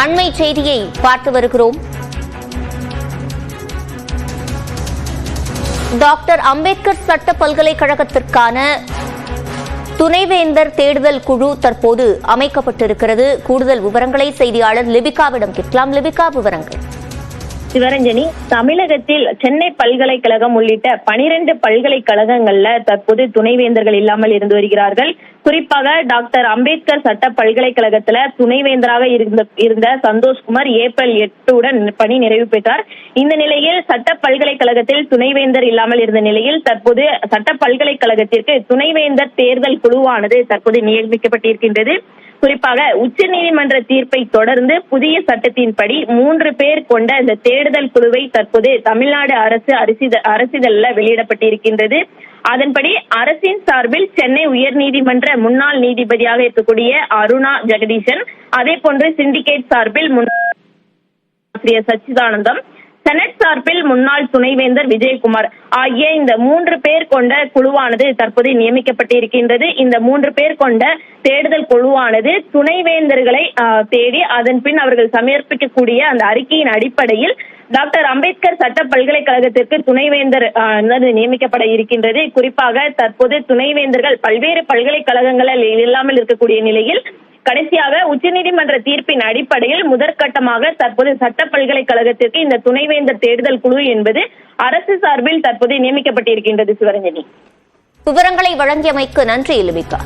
அண்மை செய்தியை பார்த்து வருகிறோம். டாக்டர் அம்பேத்கர் சட்ட பல்கலைக்கழகத்திற்கான துணைவேந்தர் தேடுதல் குழு தற்போது அமைக்கப்பட்டிருக்கிறது. கூடுதல் விவரங்களை செய்தியாளர் லிபிகாவிடம் கேட்கலாம். லிபிகா விவரங்கள். சிவரஞ்சனி தமிழகத்தில் சென்னை பல்கலைக்கழகம் உள்ளிட்ட பனிரெண்டு பல்கலைக்கழகங்கள்ல தற்போது துணைவேந்தர்கள் இல்லாமல் இருந்து வருகிறார்கள். குறிப்பாக டாக்டர் அம்பேத்கர் சட்ட பல்கலைக்கழகத்துல துணைவேந்தராக இருந்த இருந்த சந்தோஷ்குமார் ஏப்ரல் எட்டுடன் பணி நிறைவு பெற்றார். இந்த நிலையில் சட்ட பல்கலைக்கழகத்தில் துணைவேந்தர் இல்லாமல் இருந்த நிலையில் தற்போது சட்ட பல்கலைக்கழகத்திற்கு துணைவேந்தர் தேர்தல் குழுவானது தற்போது நியமிக்கப்பட்டிருக்கின்றது. குறிப்பாக உச்ச நீதிமன்ற தீர்ப்பை தொடர்ந்து புதிய சட்டத்தின்படி மூன்று பேர் கொண்ட இந்த தேடுதல் குழுவை தற்போது தமிழ்நாடு அரசு அரசித அரசிதழ்ல வெளியிடப்பட்டிருக்கின்றது. அதன்படி அரசின் சார்பில் சென்னை உயர்நீதிமன்ற முன்னாள் நீதிபதியாக இருக்கக்கூடிய அருணா ஜெகதீசன் அதே போன்று சிண்டிகேட் சார்பில் முன்னாள் ஆசிரியர் சச்சிதானந்தம் செனட் சார்பில் முன்னாள் துணைவேந்தர் விஜயகுமார் ஆகிய இந்த மூன்று பேர் கொண்ட குழுவானது தற்போது நியமிக்கப்பட்டிருக்கின்றது. இந்த மூன்று பேர் கொண்ட தேடுதல் குழுவானது துணைவேந்தர்களை ஆஹ், தேடி அதன் பின் அவர்கள் சமர்ப்பிக்கக்கூடிய அந்த அறிக்கையின் அடிப்படையில் டாக்டர் அம்பேத்கர் சட்ட பல்கலைக்கழகத்திற்கு துணைவேந்தர் ஆஹ், நியமிக்கப்பட இருக்கின்றது. குறிப்பாக தற்போது துணைவேந்தர்கள் பல்வேறு பல்கலைக்கழகங்களில் இல்லாமல் இருக்கக்கூடிய நிலையில் கடைசியாக உச்சநீதிமன்ற தீர்ப்பின் அடிப்படையில் முதற்கட்டமாக தற்போது சட்ட பல்கலைக்கழகத்திற்கு இந்த துணைவேந்தர் தேர்தல் குழு என்பது அரசு சார்பில் தற்போது நியமிக்கப்பட்டிருக்கின்றது சிவரஞ்சனி. விவரங்களை வழங்கியமைக்கு நன்றி லிபிகா